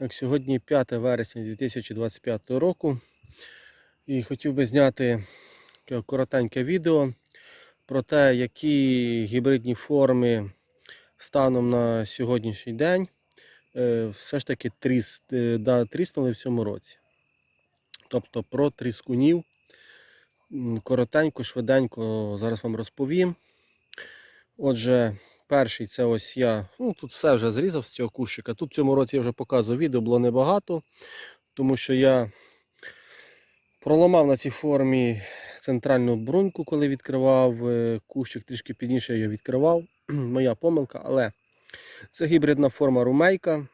Так, сьогодні 5 вересня 2025 року. І хотів би зняти коротеньке відео про те, які гібридні форми станом на сьогоднішній день е, все ж таки тріс, е, да, тріснули в цьому році. Тобто про тріскунів. Коротенько, швиденько зараз вам розповім. Отже, перший це ось я. Ну, тут все вже зрізав з цього кущика. Тут в цьому році я вже показував відео, було небагато, тому що я проламав на цій формі центральну бруньку, коли відкривав е, кущик, трішки пізніше я його відкривав. Моя помилка, але це гібридна форма румейка.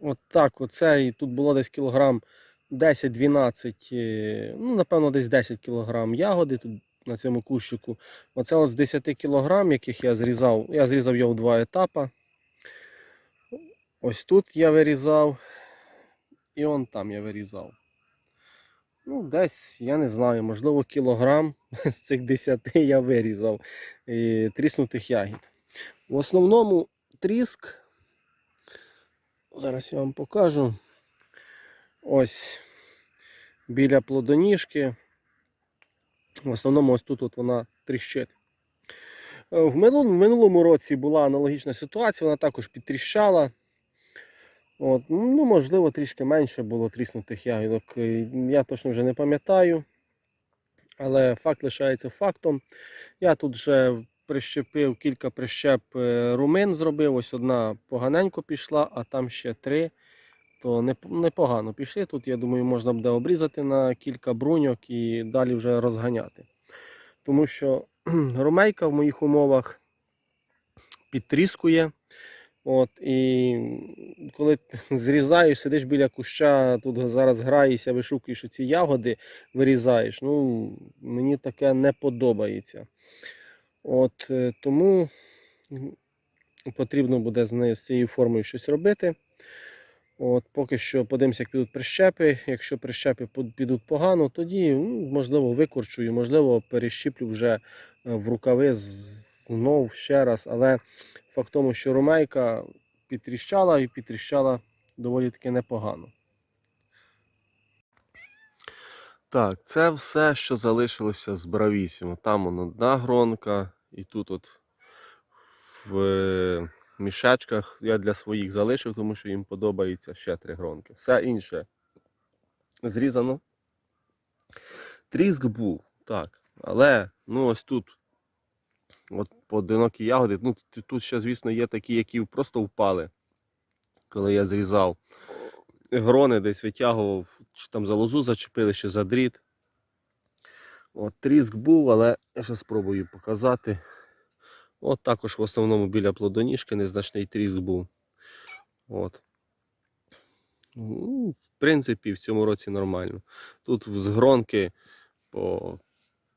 От так, оце і тут було десь кілограм 10-12, е, ну, напевно, десь 10 кілограм ягоди тут на цьому кущику. Оце з 10 кілограм, яких я зрізав, я зрізав його в два етапи. Ось тут я вирізав, і он там я вирізав. Ну, десь, я не знаю, можливо, кілограм з цих 10 я вирізав е, тріснутих ягід. В основному тріск, зараз я вам покажу. Ось біля плодоніжки. В основному ось тут от вона тріщить. Е, В минулому, році була аналогічна ситуація, вона також підтріщала. От, ну, можливо, трішки менше було тріснутих ягідок. Е, Я точно вже не пам'ятаю. Але факт лишається фактом. Я тут вже прищепив кілька прищеп е, румин зробив. Ось одна поганенько пішла, а там ще три. То непогано пішли. Тут, я думаю, можна буде обрізати на кілька бруньок і далі вже розганяти. Тому що румейка в моїх умовах підтріскує. От, і коли зрізаєш, сидиш біля куща, тут зараз граєшся, вишукуєш ці ягоди, вирізаєш. Ну, мені таке не подобається. От, е, тому потрібно буде з цією формою щось робити. От, поки що подивимося, як підуть прищепи. Якщо прищепи підуть погано, тоді ну, можливо викорчую, можливо, перещіплю вже е, в рукави знов ще раз. Але факт тому, що румейка підтріщала і підтріщала доволі таки непогано. Так, це все, що залишилося з Бравісімо. Там одна гронка, і тут от в мішечках я для своїх залишив, тому що їм подобається ще три гронки. Все інше зрізано. Тріск був, так. Але ну ось тут от поодинокі ягоди. Ну, тут ще, звісно, є такі, які просто впали, коли я зрізав. Грони десь витягував, чи там за лозу зачепили, чи за дріт. От тріск був, але я ще спробую показати. От також в основному біля плодоніжки незначний тріск був. От. Ну, в принципі, в цьому році нормально. Тут з гронки по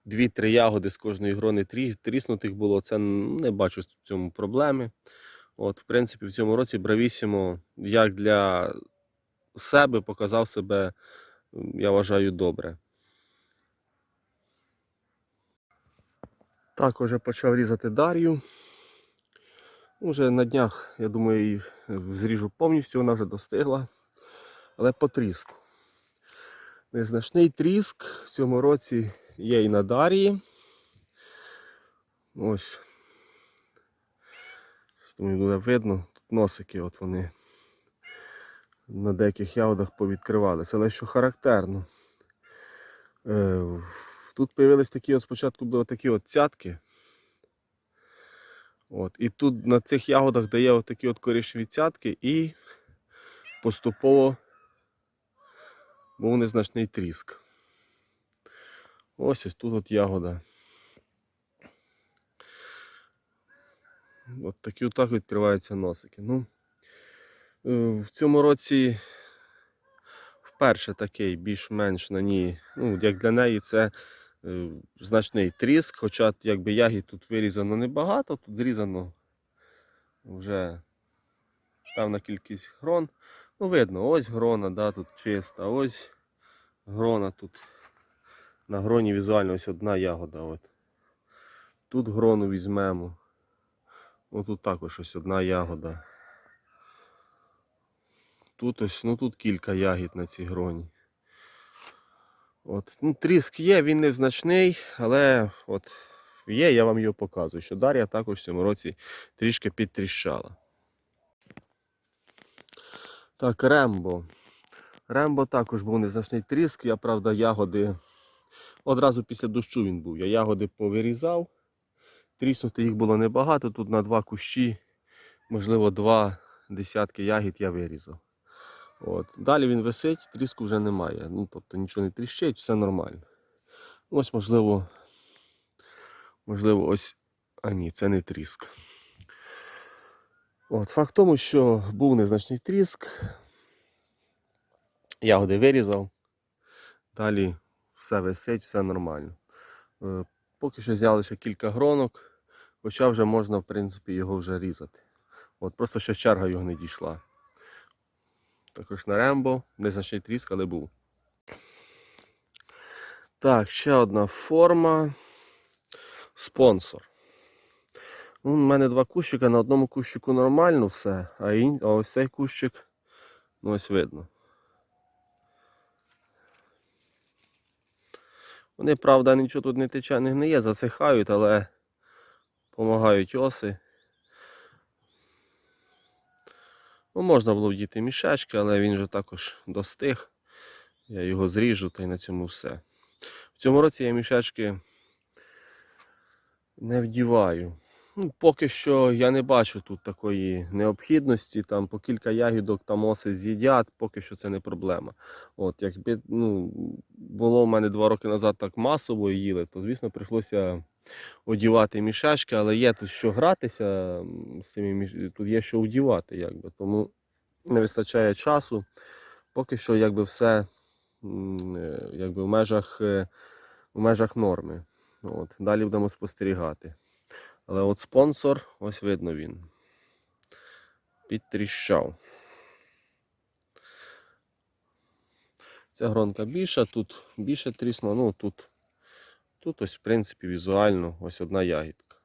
2-3 ягоди з кожної грони тріснутих було. Це не бачу в цьому проблеми. От, в принципі, в цьому році Бравісімо, як для себе, показав себе, я вважаю, добре. Також почав різати Дар'ю. Уже на днях, я думаю, її зріжу повністю, вона вже достигла. Але по тріску. Незначний тріск в цьому році є і на Дар'ї. Ось. Думаю, буде видно. Тут носики от вони на деяких ягодах повідкривалися. Але що характерно, е, в- тут з'явились такі от спочатку були такі от цятки. От, і тут на цих ягодах дає такі от коричневі цятки і поступово був незначний тріск. Ось ось тут от ягода. От такі отак відкриваються носики. Ну, е, в цьому році вперше такий більш-менш на ній, ну, як для неї, це значний тріск, хоча якби ягід тут вирізано небагато, тут зрізано вже певна кількість грон. Ну, видно, ось грона, да, тут чиста, ось грона тут. На гроні візуально ось одна ягода. От. Тут грону візьмемо. Ось тут також ось одна ягода. тут ось, ну тут кілька ягід на цій гроні. От, ну, тріск є, він незначний, але от є, я вам його показую, що Дар'я також в цьому році трішки підтріщала. Так, Рембо. Рембо також був незначний тріск. Я, правда, ягоди одразу після дощу він був. Я ягоди повирізав. Тріснути їх було небагато. Тут на два кущі, можливо, два десятки ягід я вирізав. От. Далі він висить, тріску вже немає. Ну, тобто нічого не тріщить, все нормально. Ось, можливо, можливо, ось. А ні, це не тріск. От, факт в тому, що був незначний тріск. Ягоди вирізав. Далі все висить, все нормально. Е, Поки що взяли ще кілька гронок, хоча вже можна, в принципі, його вже різати. От, просто ще черга його не дійшла. Також на Рембо, незначний тріск, але був. Так, ще одна форма. Спонсор. Ну, У мене два кущика, на одному кущику нормально все, а, ін... а ось цей кущик, ну ось видно. Вони, правда, нічого тут не тече, не гниє, засихають, але допомагають оси. Ну, можна було вдіти мішечки, але він же також достиг. Я його зріжу та й на цьому все. В цьому році я мішечки не вдіваю. Ну, поки що я не бачу тут такої необхідності. Там по кілька ягідок там оси з'їдять, поки що це не проблема. От, якби ну, було в мене два роки назад так масово їли, то звісно прийшлося одівати мішечки, але є тут що гратися з цими тут є що одівати, якби. Тому не вистачає часу. Поки що якби все е, якби в межах, е, в межах норми. От. Далі будемо спостерігати. Але от спонсор, ось видно він. Підтріщав. Ця гронка більша, тут більше тріснуло, ну тут, тут ось, в принципі, візуально ось одна ягідка.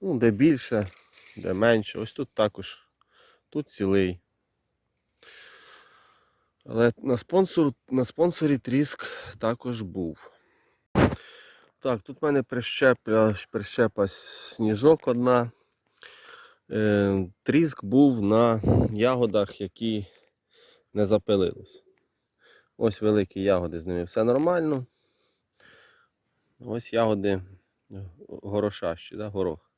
Ну, де більше, де менше. Ось тут також. Тут цілий. Але на, спонсор, на спонсорі тріск також був. Так, тут в мене прищепа, прищепа сніжок одна. Е, тріск був на ягодах, які не запилились. Ось великі ягоди з ними все нормально. Ось ягоди горошащі, да, горох.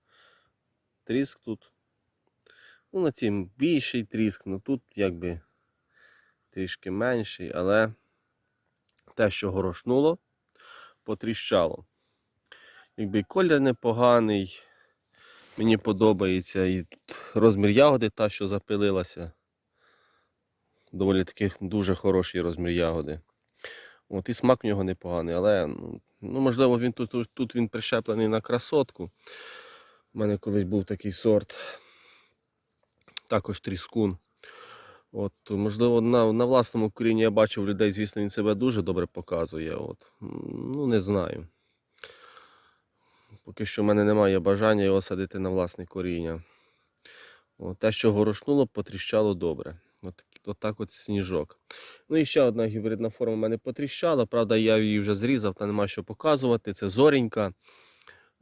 Тріск тут. Ну, на цім більший тріск, ну тут якби трішки менший, але те, що горошнуло, потріщало. Якби колір непоганий, мені подобається і тут розмір ягоди, та, що запилилася. Доволі таки дуже хороший розмір ягоди. От, І смак в нього непоганий, але ну, ну, можливо він тут, тут, він прищеплений на красотку. У мене колись був такий сорт, також тріскун. От, можливо, на, на власному корінні я бачив людей, звісно, він себе дуже добре показує. От. Ну, не знаю. Поки що в мене немає бажання його садити на власне коріння. От, те, що горошнуло, потріщало добре. От, от так от сніжок. Ну і ще одна гібридна форма в мене потріщала. Правда, я її вже зрізав, та нема що показувати. Це зорінька.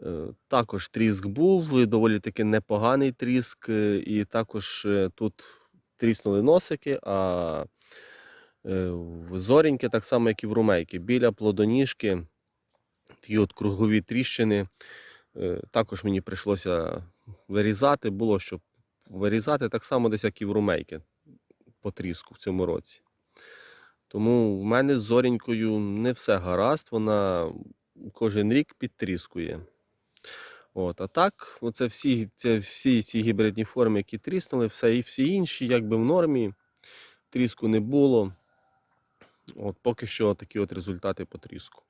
Е, Також тріск був, доволі таки непоганий тріск. е, І також е, тут тріснули носики, а в зоріньки, так само, як і в румейки, біля плодоніжки, такі от кругові тріщини. Також мені прийшлося вирізати, було що вирізати так само десь, як і в румейки по тріску в цьому році. Тому в мене з зорінькою не все гаразд, вона кожен рік підтріскує. От, а так, оце всі, це всі ці гібридні форми, які тріснули, все, і всі інші, якби в нормі, тріску не було. От, поки що такі от результати по тріску.